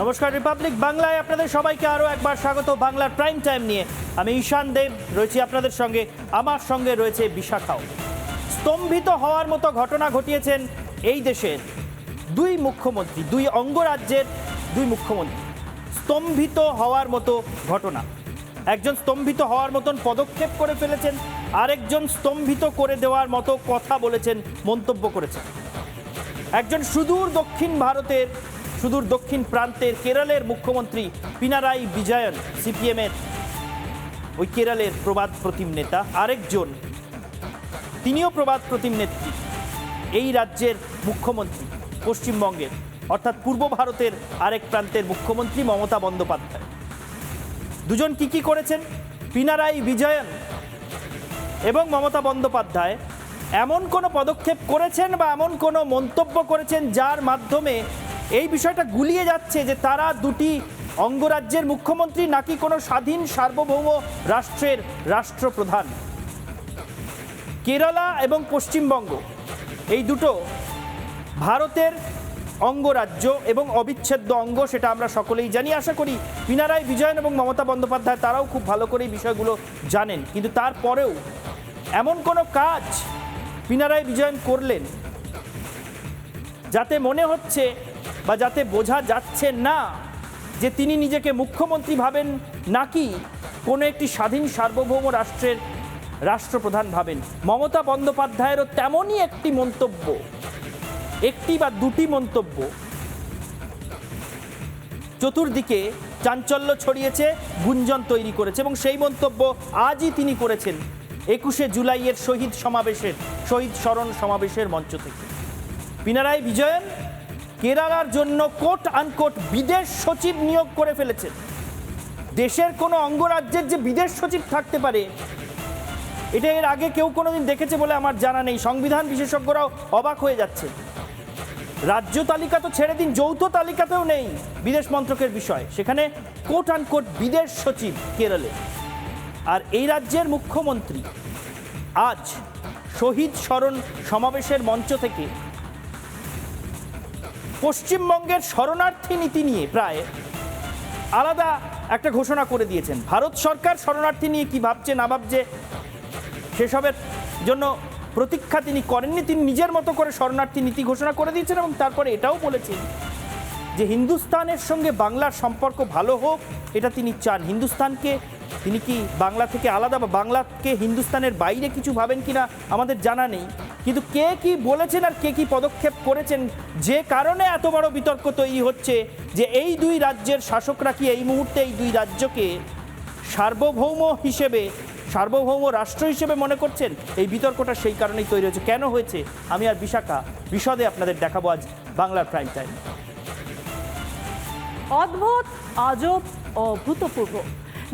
নমস্কার রিপাবলিক বাংলায় আপনাদের সবাইকে আরও একবার স্বাগত বাংলার প্রাইম টাইম নিয়ে। আমি ঈশান দেব, রয়েছি আপনাদের সঙ্গে। আমার সঙ্গে রয়েছে বিশাখাও। স্তম্ভিত হওয়ার মতো ঘটনা ঘটিয়েছেন এই দেশের দুই মুখ্যমন্ত্রী, দুই অঙ্গরাজ্যের দুই মুখ্যমন্ত্রী। স্তম্ভিত হওয়ার মতো ঘটনা। একজন স্তম্ভিত হওয়ার মতন পদক্ষেপ করে ফেলেছেন, আরেকজন স্তম্ভিত করে দেওয়ার মতো কথা বলেছেন, মন্তব্য করেছেন। একজন সুদূর দক্ষিণ ভারতের সুদূর দক্ষিণ প্রান্তের কেরলের মুখ্যমন্ত্রী পিনারাই বিজয়ন, সিপিএমের ওই কেরলের প্রবাদ প্রতিম নেতা আরেকজন। তিনিও প্রবাদ প্রতিম নেত্রী। এই রাজ্যের মুখ্যমন্ত্রী পশ্চিমবঙ্গের, অর্থাৎ পূর্ব ভারতের আরেক প্রান্তের মুখ্যমন্ত্রী মমতা বন্দ্যোপাধ্যায়। দুজন কি কি করেছেন? পিনারাই বিজয়ন এবং মমতা বন্দ্যোপাধ্যায় এমন কোনো পদক্ষেপ করেছেন বা এমন কোনো মন্তব্য করেছেন যার মাধ্যমে এই বিষয়টা গুলিয়ে যাচ্ছে যে তারা দুটি অঙ্গরাজ্যের মুখ্যমন্ত্রী নাকি কোনো স্বাধীন সার্বভৌম রাষ্ট্রের রাষ্ট্রপ্রধান? কেরালা এবং পশ্চিমবঙ্গ, এই দুটো ভারতের অঙ্গরাজ্য এবং অবিচ্ছেদ্য অঙ্গ সেটা আমরা সকলেই জানি। আশা করি পিনারায় বিজয়ন এবং মমতা বন্দ্যোপাধ্যায় তারাও খুব ভালো করে এই বিষয়গুলো জানেন। কিন্তু তারপরেও এমন কোনো কাজ পিনারায় বিজয়ন করলেন যাতে মনে হচ্ছে বা যাতে বোঝা যাচ্ছে না যে তিনি নিজেকে মুখ্যমন্ত্রী ভাবেন নাকি কোনো একটি স্বাধীন সার্বভৌম রাষ্ট্রের রাষ্ট্রপ্রধান ভাবেন। মমতা বন্দ্যোপাধ্যায়েরও তেমনই একটি মন্তব্য, একটি বা দুটি মন্তব্য। চতুর্দিকে চাঞ্চল্য ছড়িয়েছে, গুঞ্জন তৈরি করেছে এবং সেই মন্তব্য আজই তিনি করেছেন একুশে জুলাইয়ের শহীদ সমাবেশের, শহীদ স্মরণ সমাবেশের মঞ্চ থেকে। পিনারায় বিজয়ন কেরালার জন্য কোট আনকোট বিদেশ সচিব নিয়োগ করে ফেলেছেন। দেশের কোনো অঙ্গরাজ্যের যে বিদেশ সচিব থাকতে পারে, এটা এর আগে কেউ কোনোদিন দেখেছে বলে আমার জানা নেই। সংবিধান বিশেষজ্ঞরাও অবাক হয়ে যাচ্ছে। রাজ্য তালিকা তো ছেড়ে দিন, যৌথ তালিকাতেও নেই বিদেশ মন্ত্রকের বিষয়। সেখানে কোট আনকোট বিদেশ সচিব কেরলে। আর এই রাজ্যের মুখ্যমন্ত্রী আজ শহীদ স্মরণ সমাবেশের মঞ্চ থেকে পশ্চিমবঙ্গের শরণার্থী নীতি নিয়ে প্রায় আলাদা একটা ঘোষণা করে দিয়েছেন। ভারত সরকার শরণার্থী নিয়ে কি ভাবছে, না ভাবছে, সেসবের জন্য প্রতীক্ষা তিনি করেননি, তিনি নিজের মতো করে শরণার্থী নীতি ঘোষণা করে দিয়েছেন এবং তারপরে এটাও বলেছেন যে হিন্দুস্তানের সঙ্গে বাংলার সম্পর্ক ভালো হোক, এটা তিনি চান। হিন্দুস্তানকে, তিনি কি বাংলা থেকে আলাদা বা বাংলাকে হিন্দুস্তানের বাইরে কিছু ভাবেন কিনা আমাদের জানা নেই। কিন্তু কে কি বলেছেন আর কে কি পদক্ষেপ করেছেন? যে কারণে এত বড় বিতর্ক তৈরি হচ্ছে যে এই দুই রাজ্যের শাসকরা কি এই মুহূর্তে এই দুই রাজ্যকে সার্বভৌম হিসেবে, সার্বভৌম রাষ্ট্র হিসেবে মনে করছেন? এই বিতর্কটা সেই কারণেই তৈরি হয়েছে। কেন হয়েছে? আমি আর বিশাখা বিশদে আপনাদের দেখাবো আজ বাংলার প্রাইম টাইম অদ্ভুত, আজব, অভূতপূর্ব।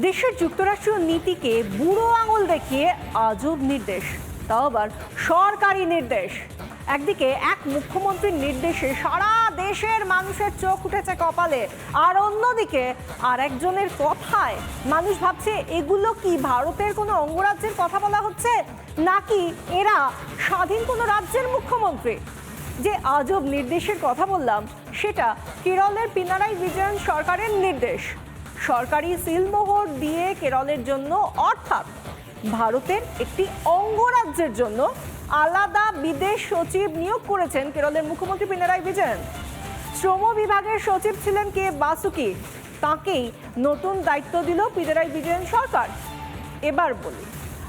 দেশের যুক্তরাষ্ট্রীয় নীতিকে বুড়ো আঙুল দেখিয়ে আজব নির্দেশ। তাও আবার সরকারি নির্দেশ। একদিকে এক মুখ্যমন্ত্রীর নির্দেশে সারা দেশের মানুষের চোখ উঠেছে কপালে, আর অন্যদিকে আর একজনের কথায় মানুষ ভাবছে, এগুলো কি ভারতের কোনো অঙ্গরাজ্যের কথা বলা হচ্ছে? নাকি এরা স্বাধীন কোনো রাজ্যের মুখ্যমন্ত্রী? যে আজব নির্দেশের কথা বললাম, সেটা কেরলের পিনারাই বিজয়ন সরকারের নির্দেশ। সরকারি সিলমোহর দিয়ে কেরলের জন্য অর্থাৎ ভারতের একটি অঙ্গরাজ্যের জন্য আলাদা বিদেশ সচিব নিয়োগ করেছেন কেরলের মুখ্যমন্ত্রী পিনারাই বিজয়ন। শ্রম বিভাগের সচিব ছিলেন কে বাসুকি। তাকেই নতুন দায়িত্ব দিল পিনারাই বিজয়ন সরকার। এবার বলি,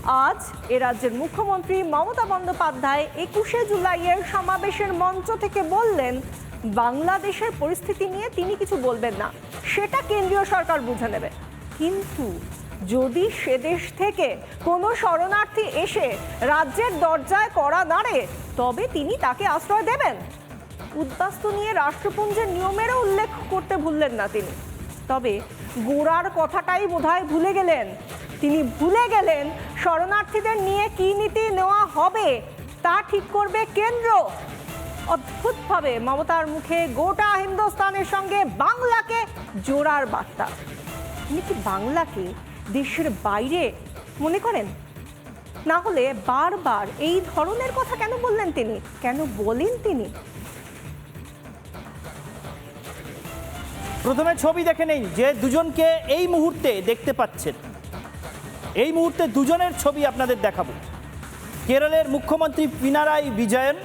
আজ এ রাজ্যের মুখ্যমন্ত্রী মমতা বন্দ্যোপাধ্যায় একুশে জুলাইয়ের সমাবেশের মঞ্চ থেকে বললেন, বাংলাদেশের পরিস্থিতি নিয়ে তিনি কিছু বলবেন না। সেটা কেন্দ্রীয় সরকার বুঝে নেবে। কিন্তু যদি সে দেশ থেকে কোনো শরণার্থী এসে রাজ্যের দরজায় করা দাঁড়ে তবে তিনি তাকে আশ্রয় দেবেন। উদ্বাস্তু নিয়ে রাষ্ট্রপুঞ্জের নিয়মেরও উল্লেখ করতে ভুললেন না তিনি। তবে গোড়ার কথাটাই বোধহয় ভুলে গেলেন। তিনি ভুলে গেলেন শরণার্থীদের নিয়ে কি নীতি নেওয়া হবে, তা ঠিক করবে কেন্দ্র। অদ্ভুতভাবে মমতার মুখে গোটা হিন্দুস্তানের সঙ্গে বাংলাকে জোড়ার বার্তা। তিনি কি বাংলাকে দেশের বাইরে, মনে করেন? না হলে বারবার এই ধরনের কথা কেন বললেন তিনি? কেন বলেন তিনি? প্রথমে ছবি দেখে নেই যে দুজনকে এই মুহূর্তে দেখতে পাচ্ছেন। এই মুহূর্তে দুজনের ছবি আপনাদের দেখাবো। কেরলের মুখ্যমন্ত্রী পিনারাই বিজয়ন,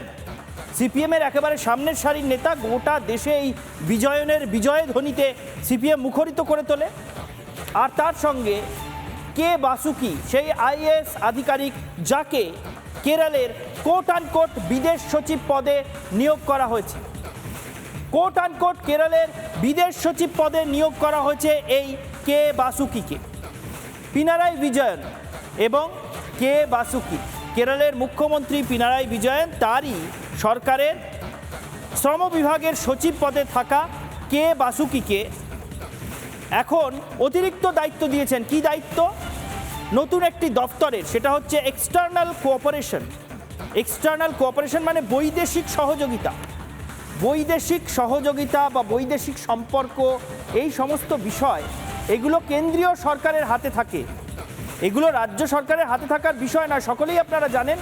সিপিএমের একেবারে সামনের সারির নেতা গোটা দেশে এই বিজয়নের বিজয় ধ্বনিতে সিপিএম মুখরিত করে তোলে। আর তার সঙ্গে কে বাসুকি সেই আইএএস আধিকারিক যাকে কেরলের কোট কোট বিদেশ সচিব পদে নিয়োগ করা হয়েছে। কোট কোট কেরলের বিদেশ সচিব পদে নিয়োগ করা হয়েছে এই কে বাসুকিকে পিনারাই বিজয়ন এবং কে বাসুকি কেরলের মুখ্যমন্ত্রী পিনারাই বিজয়ন তারই সরকারের শ্রম বিভাগের সচিব পদে থাকা কে বাসুকিকে এখন অতিরিক্ত দায়িত্ব দিয়েছেন কি দায়িত্ব? নতুন একটি দপ্তরের সেটা হচ্ছে এক্সটার্নাল কোঅপারেশন এক্সটার্নাল কোঅপারেশন মানে বৈদেশিক সহযোগিতা। বৈদেশিক সহযোগিতা বা বৈদেশিক সম্পর্ক, এই সমস্ত বিষয়, এগুলো কেন্দ্রীয় সরকারের হাতে থাকে। এগুলো রাজ্য সরকারের হাতে থাকার বিষয় নয়, সকলেই আপনারা জানেন।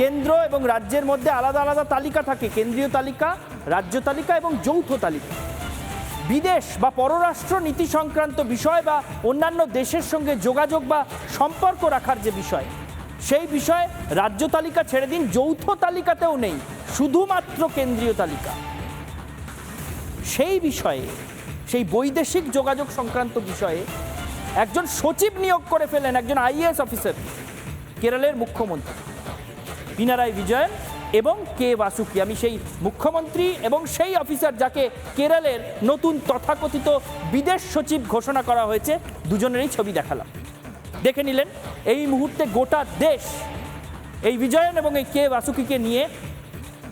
কেন্দ্র এবং রাজ্যের মধ্যে আলাদা আলাদা তালিকা থাকে, কেন্দ্রীয় তালিকা, রাজ্য তালিকা এবং যৌথ তালিকা। বিদেশ বা পররাষ্ট্র নীতি সংক্রান্ত বিষয় বা অন্যান্য দেশের সঙ্গে যোগাযোগ বা সম্পর্ক রাখার যে বিষয়, সেই বিষয়ে রাজ্য তালিকা ছেড়ে দিন, যৌথ তালিকাতেও নেই, শুধুমাত্র কেন্দ্রীয় তালিকা। সেই বিষয়ে, সেই বৈদেশিক যোগাযোগ সংক্রান্ত বিষয়ে একজন সচিব নিয়োগ করে ফেলেন একজন আইএএস অফিসার, কেরলের মুখ্যমন্ত্রী। পিনারাই বিজয়ন এবং কে বাসুকি? আমি সেই মুখ্যমন্ত্রী এবং সেই অফিসার যাকে কেরলের নতুন তথাকথিত বিদেশ সচিব ঘোষণা করা হয়েছে, দুজনেরই ছবি দেখালাম। দেখে নিলেন, এই মুহূর্তে গোটা দেশ এই বিজয়ন এবং এই কে বাসুকিকে নিয়ে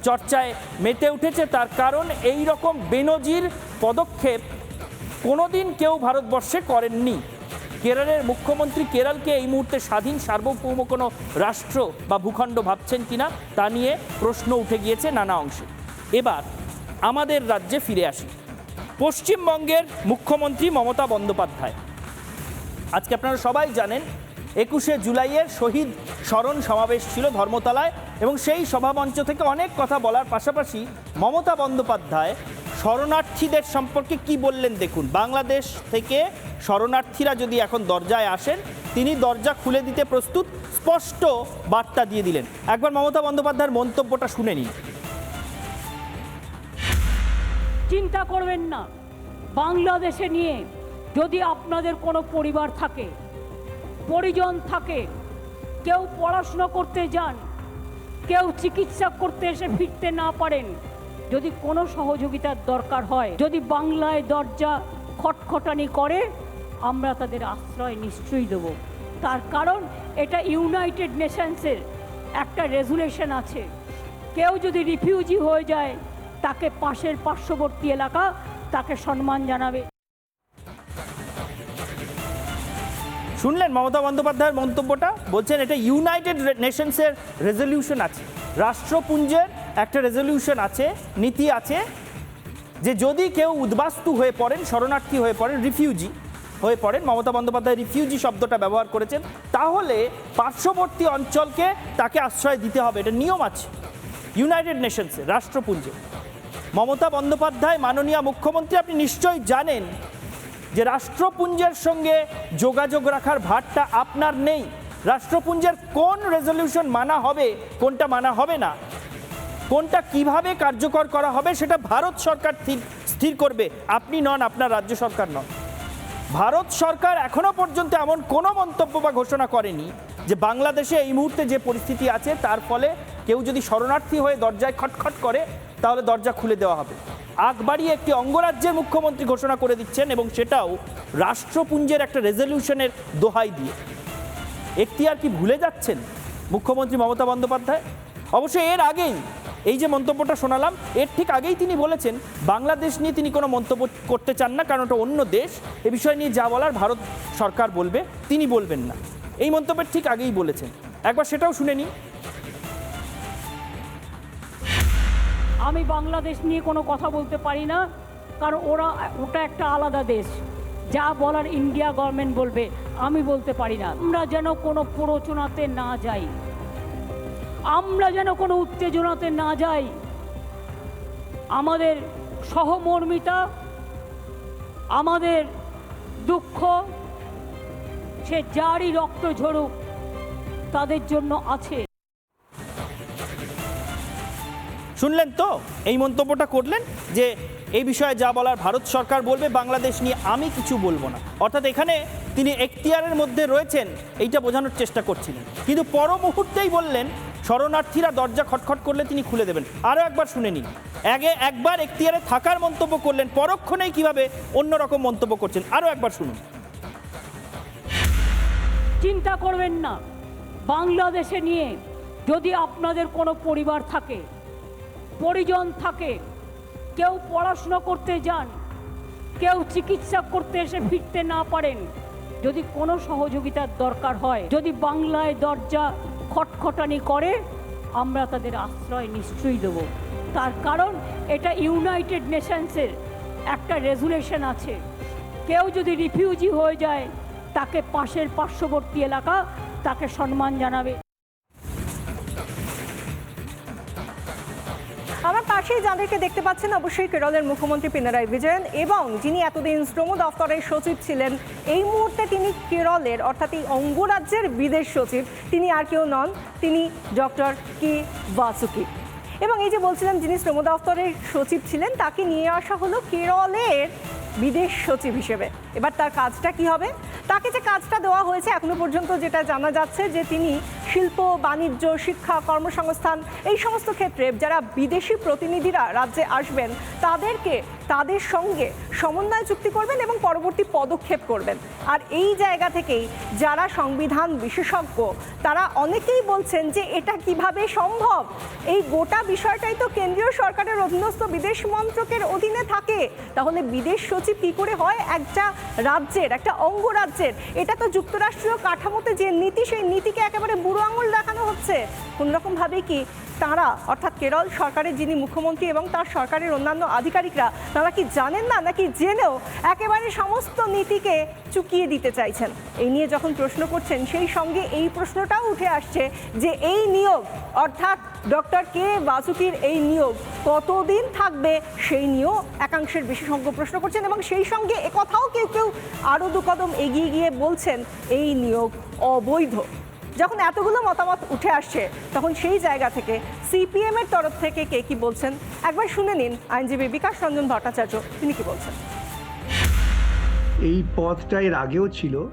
চর্চায় মেতে উঠেছে। তার কারণ এই রকম বেনজির পদক্ষেপ কোনোদিন কেউ ভারতবর্ষে করেননি। কেরলের মুখ্যমন্ত্রী কেরলকে এই মুহূর্তে স্বাধীন সার্বভৌম কোনো রাষ্ট্র বা ভূখণ্ড ভাবছেন কিনা তা নিয়ে প্রশ্ন উঠে গিয়েছে নানা অংশে। এবার আমাদের রাজ্যে ফিরে আসি। পশ্চিমবঙ্গের মুখ্যমন্ত্রী মমতা বন্দ্যোপাধ্যায়। আজকে আপনারা সবাই জানেন, একুশে জুলাইয়ের শহীদ স্মরণ সমাবেশ ছিল ধর্মতলায় এবং সেই সভামঞ্চ থেকে অনেক কথা বলার পাশাপাশি মমতা বন্দ্যোপাধ্যায় শরণার্থীদের সম্পর্কে কি বললেন দেখুন। বাংলাদেশ থেকে শরণার্থীরা যদি এখন দরজায় আসেন, তিনি দরজা খুলে দিতে প্রস্তুত, স্পষ্ট বার্তা দিয়ে দিলেন। একবার মমতা বন্দ্যোপাধ্যায়ের মন্তব্যটা শুনে নিন। চিন্তা করবেন না। বাংলাদেশে নিয়ে যদি আপনাদের কোনো পরিবার থাকে, পরিজন থাকে, কেউ পড়াশুনো করতে যান, কেউ চিকিৎসা করতে এসে ফিরতে না পারেন যদি কোনো সহযোগিতার দরকার হয়, যদি বাংলায় দরজা খটখটানি করে, আমরা তাদের আশ্রয় নিশ্চয়ই দেব। তার কারণ এটা ইউনাইটেড নেশনসের একটা রেজুলেশন আছে। কেউ যদি রিফিউজি হয়ে যায়, তাকে পাশের পার্শ্ববর্তী এলাকা তাকে সম্মান জানাবে। শুনলেন মমতা বন্দ্যোপাধ্যায়ের মন্তব্যটা? বলছেন এটা ইউনাইটেড নেশনসের রেজলিউশন আছে। রাষ্ট্রপুঞ্জের একটা রেজলিউশন আছে, নীতি আছে, যে যদি কেউ উদ্বাস্তু হয়ে পড়েন, শরণার্থী হয়ে পড়েন রিফিউজি হয়ে পড়েন, মমতা বন্দ্যোপাধ্যায় রিফিউজি শব্দটা ব্যবহার করেছেন, তাহলে পার্শ্ববর্তী অঞ্চলকে তাকে আশ্রয় দিতে হবে। এটা নিয়ম আছে। ইউনাইটেড নেশনসে রাষ্ট্রপুঞ্জে। মমতা বন্দ্যোপাধ্যায়, মাননীয় মুখ্যমন্ত্রী, আপনি নিশ্চয়ই জানেন যে রাষ্ট্রপুঞ্জের সঙ্গে যোগাযোগ রাখার ভারটা আপনার নেই। রাষ্ট্রপুঞ্জের কোন রেজলিউশন মানা হবে, কোনটা মানা হবে না কোনটা কীভাবে কার্যকর করা হবে সেটা ভারত সরকার স্থির করবে। আপনি নন, আপনার রাজ্য সরকার নন। ভারত সরকার এখনও পর্যন্ত এমন কোনো মন্তব্য বা ঘোষণা করেনি যে বাংলাদেশে এই মুহূর্তে যে পরিস্থিতি আছে, তার ফলে কেউ যদি শরণার্থী হয়ে দরজায় খটখট করে, তাহলে দরজা খুলে দেওয়া হবে। আগ বাড়িয়ে একটি অঙ্গরাজ্যের মুখ্যমন্ত্রী ঘোষণা করে দিচ্ছেন এবং সেটাও রাষ্ট্রপুঞ্জের একটা রেজলিউশনের দোহাই দিয়ে। এখতিয়ার কি ভুলে যাচ্ছেন মুখ্যমন্ত্রী মমতা বন্দ্যোপাধ্যায়? অবশ্য এর আগেই এই যে মন্তব্যটা শোনালাম, এর ঠিক আগেই তিনি বলেছেন, বাংলাদেশ নিয়ে তিনি কোনো মন্তব্য করতে চান না, কারণ ওটা অন্য দেশ। এ বিষয় নিয়ে যা বলার ভারত সরকার বলবে, তিনি বলবেন না। এই মন্তব্যের ঠিক আগেই বলেছেন। একবার সেটাও শুনে নিই আমি বাংলাদেশ নিয়ে কোনো কথা বলতে পারি না, কারণ ওরা, ওটা একটা আলাদা দেশ। যা বলার ইন্ডিয়া গভর্নমেন্ট বলবে, আমি বলতে পারি না। আমরা যেন কোনো প্ররোচনাতে না যাই। আমরা যেন কোনো উত্তেজনাতে না যাই। আমাদের সহমর্মিতা, আমাদের দুঃখ, সে যারই রক্ত ঝরুক, তাদের জন্য আছে। শুনলেন তো? এই মন্তব্যটা করলেন যে এই বিষয়ে যা বলার ভারত সরকার বলবে, বাংলাদেশ নিয়ে আমি কিছু বলব না। অর্থাৎ এখানে তিনি এখতিয়ারের মধ্যে রয়েছেন, এইটা বোঝানোর চেষ্টা করছিলেন। কিন্তু পর মুহূর্তেই বললেন শরণার্থীরা দরজা খটখট করলে তিনি খুলে দেবেন। আরও একবার শুনে নিন। আগে একবার এখতিয়ারে থাকার মন্তব্য করলেন পরক্ষণেই কীভাবে অন্যরকম মন্তব্য করছেন। আরও একবার শুনুন। চিন্তা করবেন না। বাংলাদেশে নিয়ে যদি আপনাদের কোনো পরিবার থাকে, পরিজন থাকে, কেউ পড়াশুনো করতে যান, কেউ চিকিৎসা করতে এসে ফিরতে না পারেন, যদি কোনো সহযোগিতার দরকার হয়, যদি বাংলায় দরজা খটখটানি করে, আমরা তাদের আশ্রয় নিশ্চয়ই দেবো। তার কারণ এটা ইউনাইটেড নেশনসের একটা রেজুলেশন আছে। কেউ যদি রিফিউজি হয়ে যায়, তাকে পাশের পার্শ্ববর্তী এলাকা তাকে সম্মান জানাবে। আমার পাশেই যাদেরকে দেখতে পাচ্ছেন, অবশ্যই কেরলের মুখ্যমন্ত্রী পিনারায় বিজয়ন এবং যিনি এতদিন শ্রম দফতরের সচিব ছিলেন, এই মুহূর্তে তিনি কেরলের, অর্থাৎ এই অঙ্গরাজ্যের বিদেশ সচিব। তিনি আর কেউ নন, তিনি ডক্টর কে বাসুকি। এবং এই যে বলছিলেন যিনি শ্রম দফতরের সচিব ছিলেন, তাকে নিয়ে আসা হলো কেরলের বিদেশ সচিব হিসেবে। এবার তার কাজটা কি হবে? তাকে যে কাজটা দেওয়া হয়েছে এখনও পর্যন্ত যেটা জানা যাচ্ছে যে তিনি শিল্প, বাণিজ্য, শিক্ষা, কর্মসংস্থান এই সমস্ত ক্ষেত্রে যারা বিদেশি প্রতিনিধিরা রাজ্যে আসবেন, তাদেরকে তাদের সঙ্গে সমন্বয় চুক্তি করবেন এবং পরবর্তী পদক্ষেপ করবেন। আর এই জায়গা থেকেই যারা সংবিধান বিশেষজ্ঞ, তারা অনেকেই বলছেন যে এটা কীভাবে সম্ভব? এই গোটা বিষয়টাই তো কেন্দ্রীয় সরকারের অধীনস্থ বিদেশ মন্ত্রকের অধীনে থাকে। তাহলে বিদেশ সচিব কি করে হয়? একটা রাজ্যের, একটা অঙ্গরাজ্যের এটা তো যুক্তরাষ্ট্রীয় কাঠামোতে যে নীতি, সেই নীতিকে একেবারে বুড়ো আঙুল দেখানো হচ্ছে। কোনোরকমভাবে কি তারা, অর্থাৎ কেরল সরকারের যিনি মুখ্যমন্ত্রী এবং তার সরকারের অন্যান্য আধিকারিকরা, তারা কি জানেন না নাকি জেনেও একেবারে সমস্ত নীতিকে চুকিয়ে দিতে চাইছেন? এই নিয়ে যখন প্রশ্ন করছেন, সেই সঙ্গে এই প্রশ্নটাও উঠে আসছে যে এই নিয়োগ, অর্থাৎ ডক্টর কে বাসুকির এই নিয়োগ কতদিন থাকবে, সেই নিয়েও একাংশের বিশেষজ্ঞ প্রশ্ন করছেন এবং সেই সঙ্গে একথাও কেউ কেউ আরও দু কদম এগিয়ে গিয়ে বলছেন, এই নিয়োগ অবৈধ। যখন এতগুলো মতামত উঠে আসছে, তখন সেই জায়গা থেকে সিপিএম এর তরফ থেকে কে কি বলছেন? একবার শুনে নিন, আইনজীবী বিকাশ রঞ্জন ভট্টাচার্য, তিনি কি বলছেন? এই পদটা এর আগেও ছিল।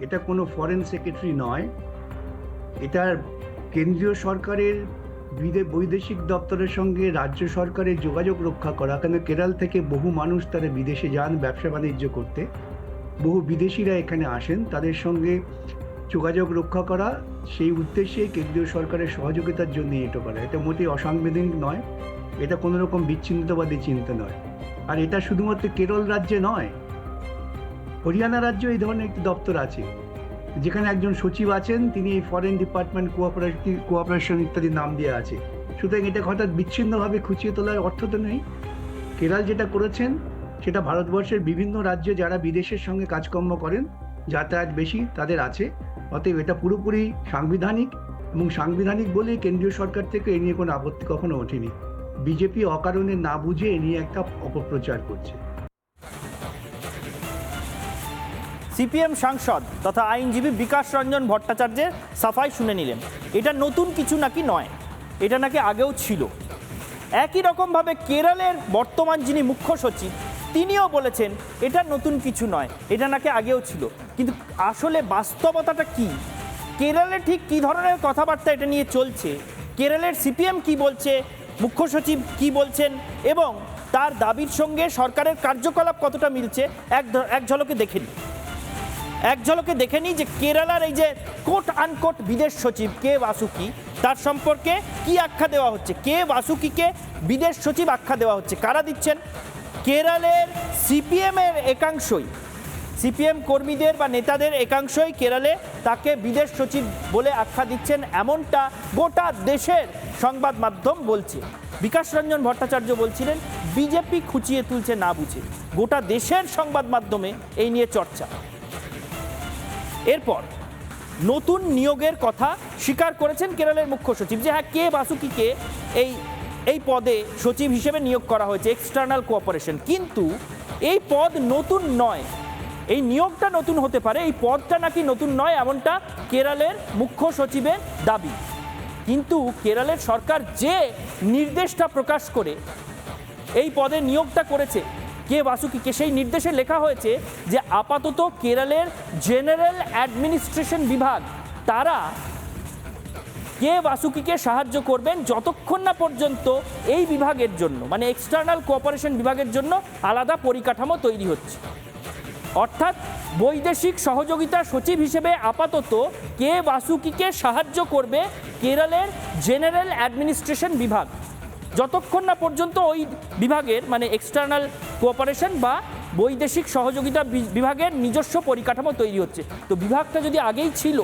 এটা কোনো ফরেন সেক্রেটারি নয়। এটা কেন্দ্রীয় সরকারের বিদে, বৈদেশিক দপ্তরের সঙ্গে রাজ্য সরকারের যোগাযোগ রক্ষা করা। কেন কেরাল থেকে বহু মানুষ তারা বিদেশে যান ব্যবসা বাণিজ্য করতে। বহু বিদেশিরা এখানে আসেন। তাদের সঙ্গে যোগাযোগ রক্ষা করা, সেই উদ্দেশ্যে কেন্দ্রীয় সরকারের সহযোগিতার জন্য এটা করা। এটা মোটেই অসাংবিধানিক নয়, এটা কোনো রকম বিচ্ছিন্নতাবাদী চিন্তা নয়। আর এটা শুধুমাত্র কেরল রাজ্যে নয়, হরিয়ানা রাজ্য এই ধরনের একটি দপ্তর আছে, যেখানে একজন সচিব আছেন, তিনি এই ফরেন ডিপার্টমেন্ট কোঅপারেটিভ কোঅপারেশন ইত্যাদি নাম দিয়ে আছে। সুতরাং এটা হঠাৎ বিচ্ছিন্নভাবে খুঁচিয়ে তোলার অর্থ তো নেই। কেরাল যেটা করেছেন, সেটা ভারতবর্ষের বিভিন্ন রাজ্যে যারা বিদেশের সঙ্গে কাজকর্ম করেন, যাতায়াত বেশি তাদের আছে। অতএব এটা পুরোপুরি সাংবিধানিক এবং সাংবিধানিক বলেই কেন্দ্রীয় সরকার থেকে এ নিয়ে কোনো আপত্তি কখনো ওঠেনি। বিজেপি অকারণে না বুঝে এ নিয়ে একটা অপপ্রচার করছে। সিপিএম সাংসদ তথা আইনজীবী বিকাশ রঞ্জন ভট্টাচার্যের সাফাই শুনে নিলেন। এটা নতুন কিছু নাকি নয়? এটা নাকি আগেও ছিল। একই রকমভাবে কেরলের বর্তমান যিনি মুখ্য সচিব তিনিও বলেছেন, এটা নতুন কিছু নয়, এটা নাকি আগেও ছিল। কিন্তু আসলে বাস্তবতাটা কি? কেরলে ঠিক কী ধরনের কথাবার্তা এটা নিয়ে চলছে? কেরলের সিপিএম কি বলছে? মুখ্য সচিব কি বলছেন? এবং তার দাবির সঙ্গে সরকারের কার্যকলাপ কতটা মিলছে? এক এক ঝলকে দেখে নিই। এক ঝলকে দেখে নিই যে কেরালার এই যে কোট আনকোট বিদেশ সচিব কে বাসুকি, তার সম্পর্কে কি আখ্যা দেওয়া হচ্ছে? কে বাসুকিকে বিদেশ সচিব আখ্যা দেওয়া হচ্ছে? কারা দিচ্ছেন? কেরালের সিপিএমের একাংশই, সিপিএম কর্মীদের বা নেতাদের একাংশই কেরালে তাকে বিদেশ সচিব বলে আখ্যা দিচ্ছেন এমনটা গোটা দেশের সংবাদ মাধ্যম বলছে। বিকাশ রঞ্জন ভট্টাচার্য বলছিলেন, বিজেপি খুঁচিয়ে তুলছে না বুঝে। গোটা দেশের সংবাদ মাধ্যমে এই নিয়ে চর্চা। এরপর, নতুন নিয়োগের কথা স্বীকার করেছেন কেরলের মুখ্য সচিব যে হ্যাঁ কে বাসুকিকে এই এই পদে সচিব হিসেবে নিয়োগ করা হয়েছে এক্সটার্নাল কোঅপারেশন কিন্তু এই পদ নতুন নয়। এই নিয়োগটা নতুন হতে পারে, এই পদটা নাকি নতুন নয় এমনটা কেরালের মুখ্য সচিবের দাবি। কিন্তু কেরালের সরকার যে নির্দেশটা প্রকাশ করে, এই পদে নিয়োগটা করেছে, কে বাসুকিকে সেই নির্দেশে লেখা হয়েছে যে আপাতত কেরালের জেনারেল অ্যাডমিনিস্ট্রেশন বিভাগ, তারা কে বাসুকিকে সাহায্য করবেন যতক্ষণ না পর্যন্ত এই বিভাগের জন্য মানে এক্সটার্নাল কোঅপারেশন বিভাগের জন্য আলাদা পরিকাঠামো তৈরি হচ্ছে। অর্থাৎ বৈদেশিক সহযোগিতা সচিব হিসেবে আপাতত কে বাসুকিকে সাহায্য করবে কেরলের জেনারেল অ্যাডমিনিস্ট্রেশন বিভাগ। যতক্ষণ না পর্যন্ত ওই বিভাগের মানে এক্সটার্নাল কোঅপারেশন বা বৈদেশিক সহযোগিতা বিভাগের নিজস্ব পরিকাঠামো তৈরি হচ্ছে। তো বিভাগটা যদি আগেই ছিল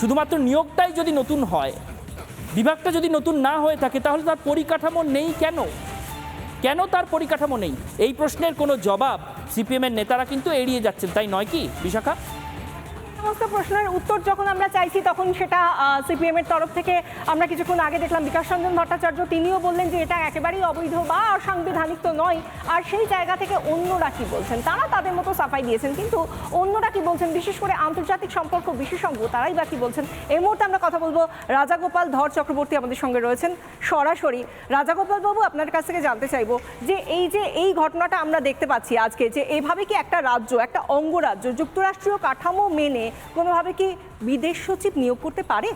শুধুমাত্র নিয়োগটাই যদি নতুন হয়, বিভাগটা যদি নতুন না হয়ে থাকে, তাহলে তার পরিকাঠামো নেই কেন? কেন তার পরিকাঠামো নেই? এই প্রশ্নের কোনো জবাব সিপিএমের নেতারা কিন্তু এড়িয়ে যাচ্ছেন, তাই নয় কি, বিশাখা? সমস্ত প্রশ্নের উত্তর যখন আমরা চাইছি, তখন সেটা সিপিএম এর তরফ থেকে আমরা কিছুক্ষণ আগে দেখলাম বিকাশ রঞ্জন ভট্টাচার্য। তিনিও বললেন যে এটা একেবারেই অবৈধ বা অসাংবিধানিক তো নয়। আর সেই জায়গা থেকে অন্যরা কি বলছেন? তারা তাদের মতো সাফাই দিয়েছেন, কিন্তু অন্যরা কি বলছেন? বিশেষ করে আন্তর্জাতিক সম্পর্ক বিশেষজ্ঞ, তারাই বা কি বলছেন? এই মুহূর্তে আমরা কথা বলব রাজাগোপাল ধর চক্রবর্তী আমাদের সঙ্গে রয়েছেন। সরাসরি রাজাগোপাল বাবু, আপনার কাছ থেকে জানতে চাইব যে এই যে এই ঘটনাটা আমরা দেখতে পাচ্ছি আজকে, যে এভাবে কি একটা রাজ্য, একটা অঙ্গরাজ্য যুক্তরাষ্ট্রীয় কাঠামো মেনে কোনোভাবে কি বিদেশ সচিব নিয়োগ করতে পারে?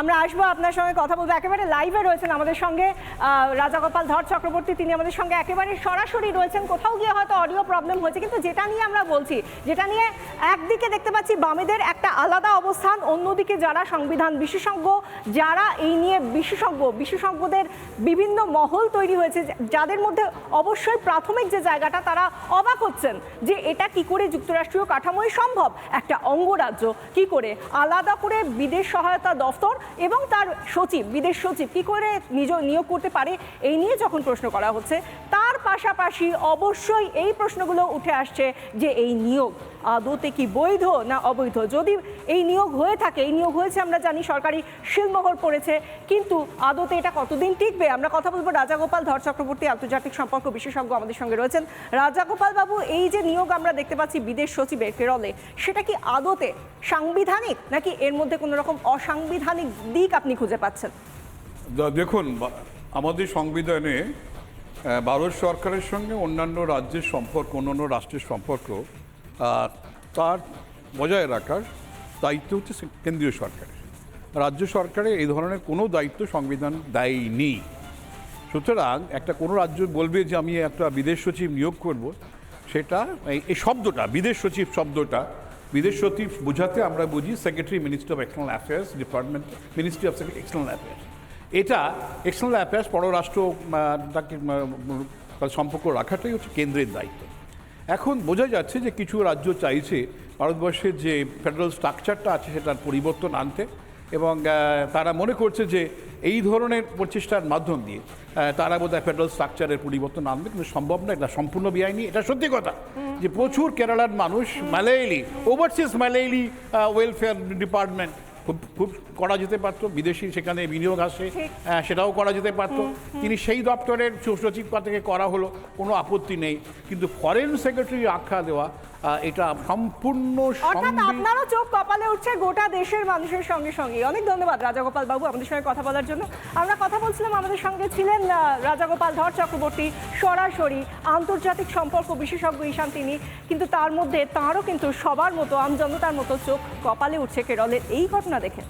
আমরা আসব আপনার সঙ্গে কথা বলব। একেবারে লাইভে রয়েছেন আমাদের সঙ্গে রাজাগোপাল ধর চক্রবর্তী। তিনি আমাদের সঙ্গে একেবারে সরাসরি রয়েছেন। কোথাও গিয়ে হয়তো অডিও প্রবলেম হয়েছে, কিন্তু যেটা নিয়ে আমরা বলছি, যেটা নিয়ে একদিকে দেখতে পাচ্ছি বামেদের একটা আলাদা অবস্থান, অন্যদিকে যারা সংবিধান বিশেষজ্ঞ, যারা এই নিয়ে বিশেষজ্ঞ, বিশেষজ্ঞদের বিভিন্ন মহল তৈরি হয়েছে, যাদের মধ্যে অবশ্যই প্রাথমিক যে জায়গাটা, তারা অবাক হচ্ছেন যে এটা কি করে যুক্তরাষ্ট্রীয় কাঠামোয় সম্ভব? একটা অঙ্গরাজ্য কি করে আলাদা করে বিদেশ সহায়তা দফতর এবং তার সচিব, বিদেশ সচিব কী করে নিজ নিয়োগ করতে পারে এই নিয়ে যখন প্রশ্ন করা হচ্ছে, তার পাশাপাশি অবশ্যই এই প্রশ্নগুলো উঠে আসছে যে এই নিয়োগ আদতে কি বৈধ না অবৈধ? যদি এই নিয়োগ হয়ে থাকে, এই নিয়োগ হয়েছে আমরা জানি সরকারি শিলমোহর পড়েছে, কিন্তু আদতে এটা কতদিন টিকবে? আমরা কথা বলব রাজাগোপাল ধর চক্রবর্তী আন্তর্জাতিক সম্পর্ক বিশেষজ্ঞ আমাদের সঙ্গে রয়েছেন। রাজাগোপাল বাবু, এই যে নিয়োগ আমরা দেখতে পাচ্ছি বিদেশ সচিবের কেরলে, সেটা কি আদতে সাংবিধানিক নাকি এর মধ্যে কোনো রকম অসাংবিধানিক দিক আপনি খুঁজে পাচ্ছেন? দেখুন আমাদের সংবিধানে ভারত সরকারের সঙ্গে অন্যান্য রাজ্যের সম্পর্ক, অন্যান্য রাষ্ট্রের সম্পর্ক তার বজায় রাখার দায়িত্ব হচ্ছে কেন্দ্রীয় সরকারের। রাজ্য সরকারে এই ধরনের কোনো দায়িত্ব সংবিধান দেয়নি। সুতরাং একটা কোনো রাজ্য বলবে যে আমি একটা বিদেশ সচিব নিয়োগ করব, সেটা এই- শব্দটা, বিদেশ সচিব শব্দটা, বিদেশ সচিব বোঝাতে আমরা বুঝি secretary minister of external affairs department, ministry of external affairs. এটা এক্সটার্নাল অ্যাফেয়ার্স পররাষ্ট্র তাকে সম্পর্ক রাখাটাই হচ্ছে কেন্দ্রের দায়িত্ব। এখন বোঝা যাচ্ছে যে কিছু রাজ্য চাইছে ভারতবর্ষের যে ফেডারেল স্ট্রাকচারটা আছে সেটার পরিবর্তন আনতে এবং তারা মনে করছে যে এই ধরনের প্রচেষ্টার মাধ্যম দিয়ে তারা বোধহয় ফেডারেল স্ট্রাকচারের পরিবর্তন আনবে, কিন্তু সম্ভব না এটা সম্পূর্ণ বেআইনি, এটা সত্যি কথা। যে প্রচুর কেরালার মানুষ, Malayali overseas Malayali welfare department খুব খুব করা যেতে পারত বিদেশি সেখানে বিনিয়োগ আসে হ্যাঁ, সেটাও করা যেতে পারত। তিনি সেই দপ্তরের সচিব থেকে করা হলো কোনো আপত্তি নেই। কিন্তু ফরেন সেক্রেটারি আখ্যা দেওয়া এটা সম্পূর্ণ অর্থাৎ আপনারও চোখ কপালে উঠছে গোটা দেশের মানুষের সঙ্গে সঙ্গে। অনেক ধন্যবাদ রাজাগোপাল বাবু আমাদের সঙ্গে কথা বলার জন্য। আমরা কথা বলছিলাম আমাদের সঙ্গে ছিলেন রাজাগোপাল ধর চক্রবর্তী সরাসরি আন্তর্জাতিক সম্পর্ক বিশেষজ্ঞ ঈশান তিনি। কিন্তু তার মধ্যে তাঁরও কিন্তু সবার মতো আমজনতার মতো চোখ কপালে উঠছে কেরলের এই ঘটনা দেখে।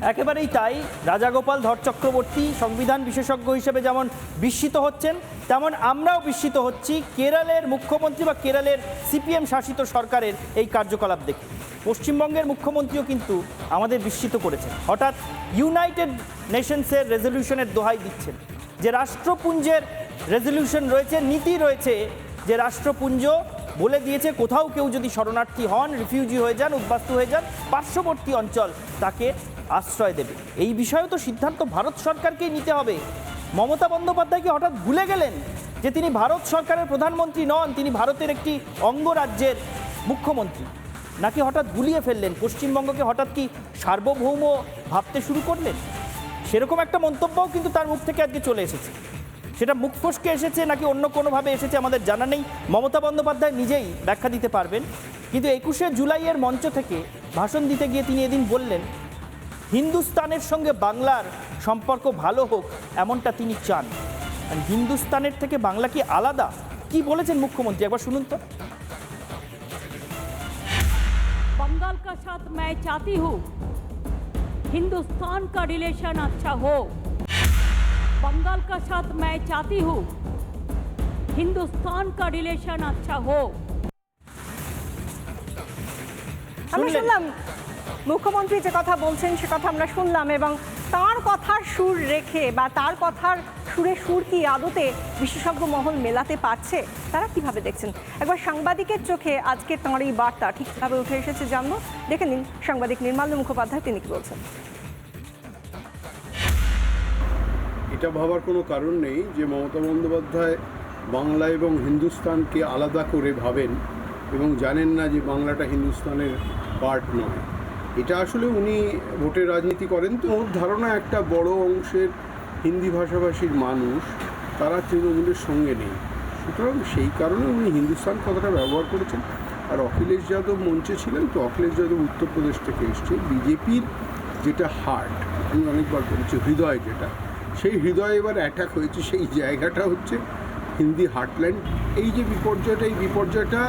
একেবারেই তাই রাজাগোপাল ধর চক্রবর্তী সংবিধান বিশেষজ্ঞ হিসেবে যেমন বিস্মিত হচ্ছেন, তেমন আমরাও বিস্মিত হচ্ছি কেরালের মুখ্যমন্ত্রী বা কেরালের সিপিএম শাসিত সরকারের এই কার্যকলাপ দেখে। পশ্চিমবঙ্গের মুখ্যমন্ত্রীও কিন্তু আমাদের বিস্মিত করেছেন। হঠাৎ ইউনাইটেড নেশনসের রেজলিউশনের দোহাই দিচ্ছেন। যে রাষ্ট্রপুঞ্জের রেজলিউশন রয়েছে, নীতি রয়েছে যে রাষ্ট্রপুঞ্জ বলে দিয়েছে, কোথাও কেউ যদি শরণার্থী হন রিফিউজি হয়ে যান, উদ্বাস্তু হয়ে যান, পার্শ্ববর্তী অঞ্চল তাকে আশ্রয় দেবে। এই বিষয়ে তো সিদ্ধান্ত ভারত সরকারকেই নিতে হবে। মমতা বন্দ্যোপাধ্যায় কি হঠাৎ ভুলে গেলেন যে তিনি ভারত সরকারের প্রধানমন্ত্রী নন, তিনি ভারতের একটি অঙ্গরাজ্যের মুখ্যমন্ত্রী? নাকি হঠাৎ গুলিয়ে ফেললেন? পশ্চিমবঙ্গকে হঠাৎ কি সার্বভৌম ভাবতে শুরু করলেন? সেরকম একটা মন্তব্যও কিন্তু তার মুখ থেকে আজকে চলে এসেছে। সেটা মুখ ফসকে এসেছে নাকি অন্য কোনোভাবে এসেছে আমাদের জানা নেই মমতা বন্দ্যোপাধ্যায় নিজেই ব্যাখ্যা দিতে পারবেন কিন্তু একুশে জুলাইয়ের মঞ্চ থেকে ভাষণ দিতে গিয়ে তিনি এদিন বললেন হিন্দুস্তানের সঙ্গে বাংলার সম্পর্ক ভালো হোক এমনটা তিনি চান আর হিন্দুস্তানের থেকে বাংলা কি আলাদা কি বলেছেন মুখ্যমন্ত্রী একবার শুনুন তো बंगाल का साथ मैं चाहती हूँ हिंदुस्तान का रिलेशन अच्छा हो बंगाल का साथ मैं चाहती हूँ हिंदुस्तान का रिलेशन अच्छा हो আমরা শুনলেন? শুনলাম মুখ্যমন্ত্রী যে কথা বলছেন সে কথা আমরা শুনলাম এবং তার কথার সুর রেখে বা তার কথার সুরে সুর কি আদতে বিশেষজ্ঞ মহল মেলাতে পারছে তারা কিভাবে দেখছেন একবার সাংবাদিকের চোখে আজকে তাঁর এই বার্তা ঠিকভাবে উঠে এসেছে জানবো দেখে নিন সাংবাদিক নির্মাল্য মুখোপাধ্যায় তিনি কি বলছেন এটা ভাবার কোনো কারণ নেই যে মমতা বন্দ্যোপাধ্যায় বাংলা এবং হিন্দুস্তানকে আলাদা করে ভাবেন এবং জানেন না যে বাংলাটা হিন্দুস্তানের পার্ট নয়। এটা আসলে উনি ভোটের রাজনীতি করেন তো। ওর ধারণা একটা বড় অংশের হিন্দি ভাষাভাষীর মানুষ, তারা তৃণমূলের সঙ্গে নেই। সুতরাং সেই কারণে উনি হিন্দুস্তান কথাটা ব্যবহার করেছেন। আর অখিলেশ যাদব মঞ্চে ছিলেন তো, অখিলেশ যাদব উত্তরপ্রদেশ থেকে এসছে বিজেপির যেটা হার্ট আমি অনেকবার বলেছি, হৃদয় যেটা সেই হৃদয় এবার অ্যাটাক হয়েছে, সেই জায়গাটা হচ্ছে হিন্দি হার্টল্যান্ড এই যে বিপর্যয়টা, এই বিপর্যয়টা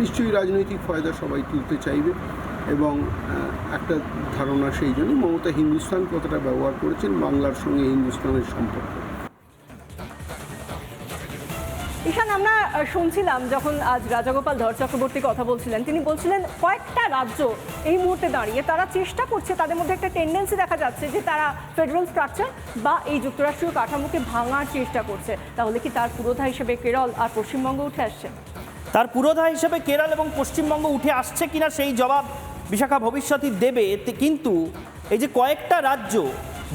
নিশ্চয়ই রাজনৈতিক ফায়দা সবাই তুলতে চাইবে এবং একটা ধারণা সেই জন্যই মমতা হিন্দুস্তান কথাটা ব্যবহার করেছেন, বাংলার সঙ্গে হিন্দুস্তানের সম্পর্ক। ঈশান, আমরা শুনছিলাম যখন আজ রাজাগোপাল ধর চক্রবর্তী কথা বলছিলেন, তিনি বলছিলেন, কয়েকটা রাজ্য এই মুহূর্তে দাঁড়িয়ে, তারা চেষ্টা করছে, তাদের মধ্যে একটা টেন্ডেন্সি দেখা যাচ্ছে যে তারা ফেডারেল স্ট্রাকচার বা এই যুক্তরাষ্ট্রীয় কাঠামোকে ভাঙার চেষ্টা করছে। তাহলে কি তার পুরোধা হিসেবে কেরল আর পশ্চিমবঙ্গ উঠে আসছে? তার পুরোধা হিসেবে কেরল এবং পশ্চিমবঙ্গ উঠে আসছে কিনা সেই জবাব বিশাখা ভবিষ্যতই দেবে। কিন্তু এই যে কয়েকটা রাজ্য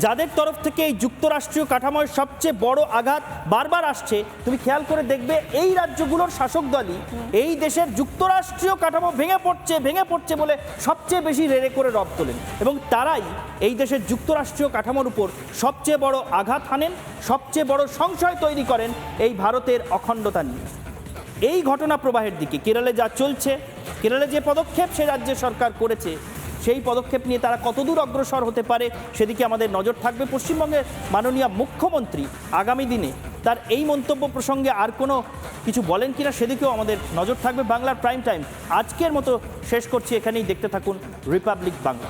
যাদের তরফ থেকে এই যুক্তরাষ্ট্রীয় কাঠামোর সবচেয়ে বড় আঘাত বারবার আসছে, তুমি খেয়াল করে দেখবে এই রাজ্যগুলোর শাসক দলই এই দেশের যুক্তরাষ্ট্রীয় কাঠামো ভেঙে পড়ছে ভেঙে পড়ছে বলে সবচেয়ে বেশি রেড়ে করে রব তোলেন। এবং তারাই এই দেশের যুক্তরাষ্ট্রীয় কাঠামোর উপর সবচেয়ে বড় আঘাত হানেন, সবচেয়ে বড় সংশয় তৈরি করেন এই ভারতের অখণ্ডতা নিয়ে। এই ঘটনা প্রবাহের দিকে, কেরলে যা চলছে, কেরলে যে পদক্ষেপ সে রাজ্যের সরকার করেছে সেই পদক্ষেপ নিয়ে তারা কতদূর অগ্রসর হতে পারে সেদিকে আমাদের নজর থাকবে পশ্চিমবঙ্গের মাননীয় মুখ্যমন্ত্রী আগামী দিনে। তার এই মন্তব্য প্রসঙ্গে আর কোনো কিছু বলেন কি না সেদিকেও আমাদের নজর থাকবে বাংলার প্রাইম টাইম। আজকের মতো শেষ করছি, এখানেই দেখতে থাকুন রিপাবলিক বাংলা।